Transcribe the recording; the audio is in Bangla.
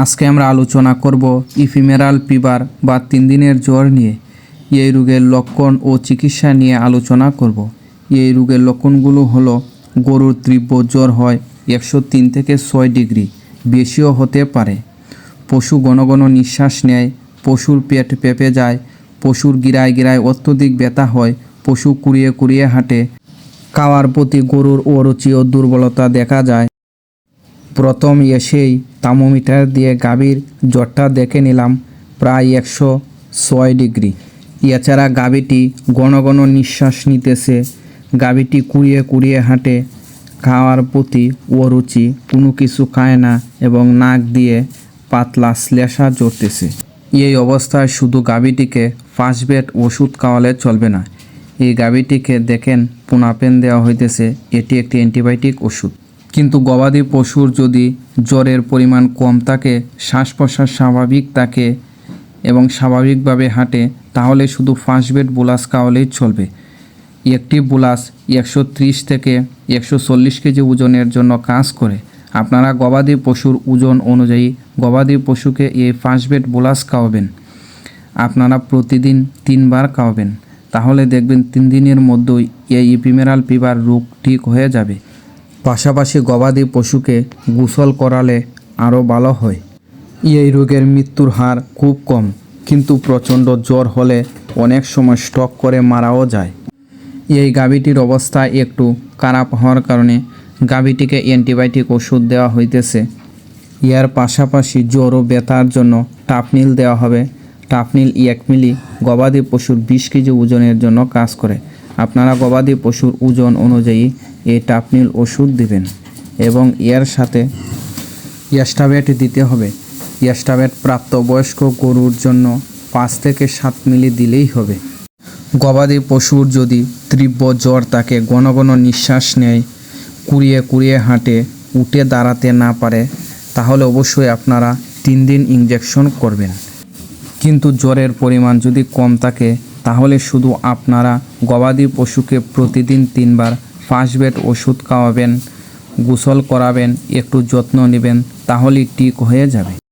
আজকে আমরা আলোচনা করব ইফিমেরাল ফিভার বা তিন দিনের জ্বর নিয়ে। এই রোগের লক্ষণ ও চিকিৎসা নিয়ে আলোচনা করব। এই রোগের লক্ষণগুলো হলো, গরুর তীব্র জ্বর হয় একশো তিন থেকে ছয় ডিগ্রি, বেশিও হতে পারে। পশু ঘন ঘন নিঃশ্বাস নেয়, পশুর পেট পেপে যায়, পশুর গিরায় গিরায় অত্যধিক ব্যথা হয়, পশু কুড়িয়ে কুড়িয়ে হাঁটে। খাওয়ার প্রতি গরুর অরুচি ও দুর্বলতা দেখা যায়। প্রথম এসেই থার্মোমিটার দিয়ে গাভীর জ্বরটা দেখে নিলাম, প্রায় একশো ছয় ডিগ্রি। এছাড়া গাভীটি ঘন ঘন নিঃশ্বাস নিতেছে। গাভীটি কুড়িয়ে কুড়িয়ে হাঁটে। খাওয়ার প্রতি অরুচি, কোনো কিছু খায় না এবং নাক দিয়ে পাতলা শ্লেষা জড়তেছে এই অবস্থায় শুধু গাভীটিকে ফার্স্ট বেড ওষুধ খাওয়ালে চলবে না। এই গাভীটিকে দেখেন পুনাপেন দেওয়া হইতেছে। এটি একটি অ্যান্টিবায়োটিক ওষুধ। কিন্তু গবাদি পশুর যদি জ্বরের পরিমাণ কম থাকে শ্বাস প্রশ্বাস স্বাভাবিক থাকে এবং স্বাভাবিকভাবে হাঁটে, তাহলে শুধু ফার্স্ট বেড বুলাস খাওয়ালেই চলবে। একটি বুলাস একশো ত্রিশ থেকে একশো চল্লিশ কেজি ওজনের জন্য কাজ করে। আপনারা গবাদি পশুর ওজন অনুযায়ী গবাদি পশুকে এই ফার্স্ট বেড বুলাস খাওয়াবেন। আপনারা প্রতিদিন তিনবার খাওয়াবেন। তাহলে দেখবেন তিন দিনের মধ্যেই এই ইপিমেরাল ফিভার রোগ ঠিক হয়ে যাবে। পাশাপাশি গবাদি পশুকে গোসল করালে আরও ভালো হয়। এই রোগের মৃত্যুর হার খুব কম, কিন্তু প্রচণ্ড জ্বর হলে অনেক সময় স্টক করে মারাও যায়। এই গাভীটির অবস্থা একটু খারাপ হওয়ার কারণে গাভীটিকে অ্যান্টিবায়োটিক ওষুধ দেওয়া হইতেছে। ইয়ার পাশাপাশি জ্বর ও ব্যথার জন্য টাপনিল দেওয়া হবে। টাপনিল এক মিলি গবাদি পশুর বিশ কেজি ওজনের জন্য কাজ করে। আপনারা গবাদি পশুর ওজন অনুযায়ী এই টাপনিল ওষুধ দিবেন এবং এর সাথে ইয়াস্টাবেট দিতে হবে। ইয়াস্টাবেট প্রাপ্তবয়স্ক গরুর জন্য পাঁচ থেকে সাত মিলি দিলেই হবে। গবাদি পশুর যদি তীব্র জ্বর তাকে ঘন ঘন নিঃশ্বাস নেয়, কুড়িয়ে কুড়িয়ে হাঁটে, উঠে দাঁড়াতে না পারে, তাহলে অবশ্যই আপনারা তিন দিন ইঞ্জেকশন করবেন। কিন্তু জ্বরের পরিমাণ যদি কম থাকে, তাহলে শুধু আপনারা গবাদি পশুকে প্রতিদিন তিনবার ফার্স্ট বেড ওষুধ খাওয়াবেন গোসল করাবেন একটু যত্ন নেবেন তাহলেই ঠিক হয়ে যাবে।